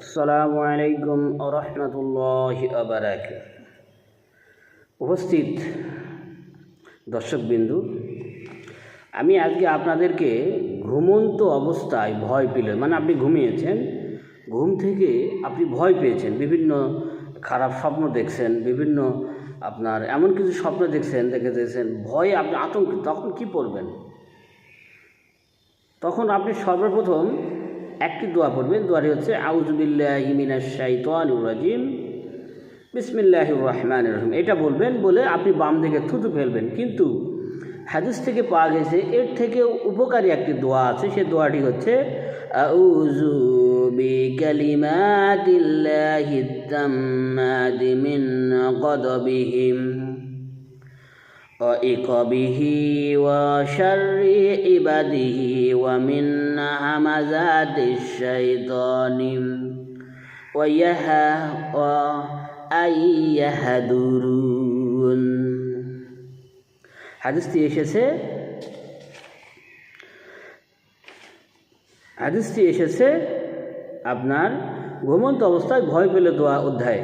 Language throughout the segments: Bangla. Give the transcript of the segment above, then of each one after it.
আসসালামু আলাইকুম রহমতুল্লাহ আবারাক উপস্থিত দর্শকবিন্দু, আমি আজকে আপনাদেরকে ঘুমন্ত অবস্থায় ভয় পেলে মানে আপনি ঘুমিয়েছেন, ঘুম থেকে আপনি ভয় পেয়েছেন, বিভিন্ন খারাপ স্বপ্ন দেখছেন, বিভিন্ন আপনার এমন কিছু স্বপ্ন দেখছেন, দেখে দেখছেন, ভয়ে আপনি আতঙ্কিত, তখন কি পড়বেন? তখন আপনি সর্বপ্রথম একটি দোয়া পড়বেন। দোয়াটি হচ্ছে আউজুবিল্লাহ ইমিনাশ শাইতানির রাজিম। বিসমিল্লাহ রহমান রহিম। এটা বলবেন, বলে আপনি বাম দিকে থুতু ফেলবেন। কিন্তু হাদিস থেকে পাওয়া গেছে, এর থেকে উপকারী একটি দোয়া আছে। সে দোয়াটি হচ্ছে, আউযু বিকালিমাতিল্লাহি তাম্মাতি মিন গদবিহিম। وإقبه وشر عباده ومن همزات الشيطان ويها وأن يهدرون হাদিসটি এসেছে হাদিসটি এসেছে আপনার ঘুমন্ত অবস্থায় ভয় পেলে দোয়া অধ্যায়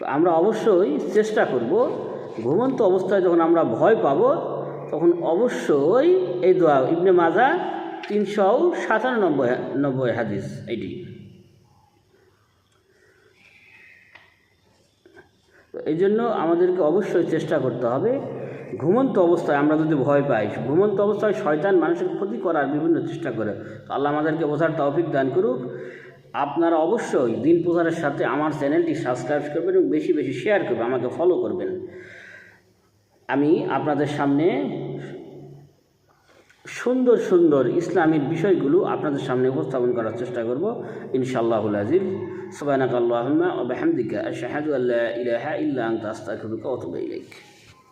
তো আমরা অবশ্যই চেষ্টা করব, ঘুমন্ত অবস্থায় যখন আমরা ভয় পাব, তখন অবশ্যই এই দোয়া, ইবনে মাজা তিনশো সাতানব্বই নব্বই হাদিস এটি। এই জন্য আমাদেরকে অবশ্যই চেষ্টা করতে হবে, ঘুমন্ত অবস্থায় আমরা যদি ভয় পাই, ঘুমন্ত অবস্থায় শয়তান মানুষের ক্ষতি করার বিভিন্ন চেষ্টা করে। আল্লাহ আমাদেরকে বোঝার তৌফিক দান করুক। আপনারা অবশ্যই দিন প্রচারের সাথে আমার চ্যানেলটি সাবস্ক্রাইব করবেন এবং বেশি বেশি শেয়ার করবেন, আমাকে ফলো করবেন। আমি আপনাদের সামনে সুন্দর সুন্দর ইসলামিক বিষয়গুলো আপনাদের সামনে উপস্থাপন করার চেষ্টা করব, ইনশাআল্লাহুল আজিজ। সুবানাক আল্লাহুম্মা ওয়া বিহামদিকা, আশহাদু আল্লা ইলাহা ইল্লা আনতা, আস্তাগফিরুকা ওয়া আতুবু ইলাইক।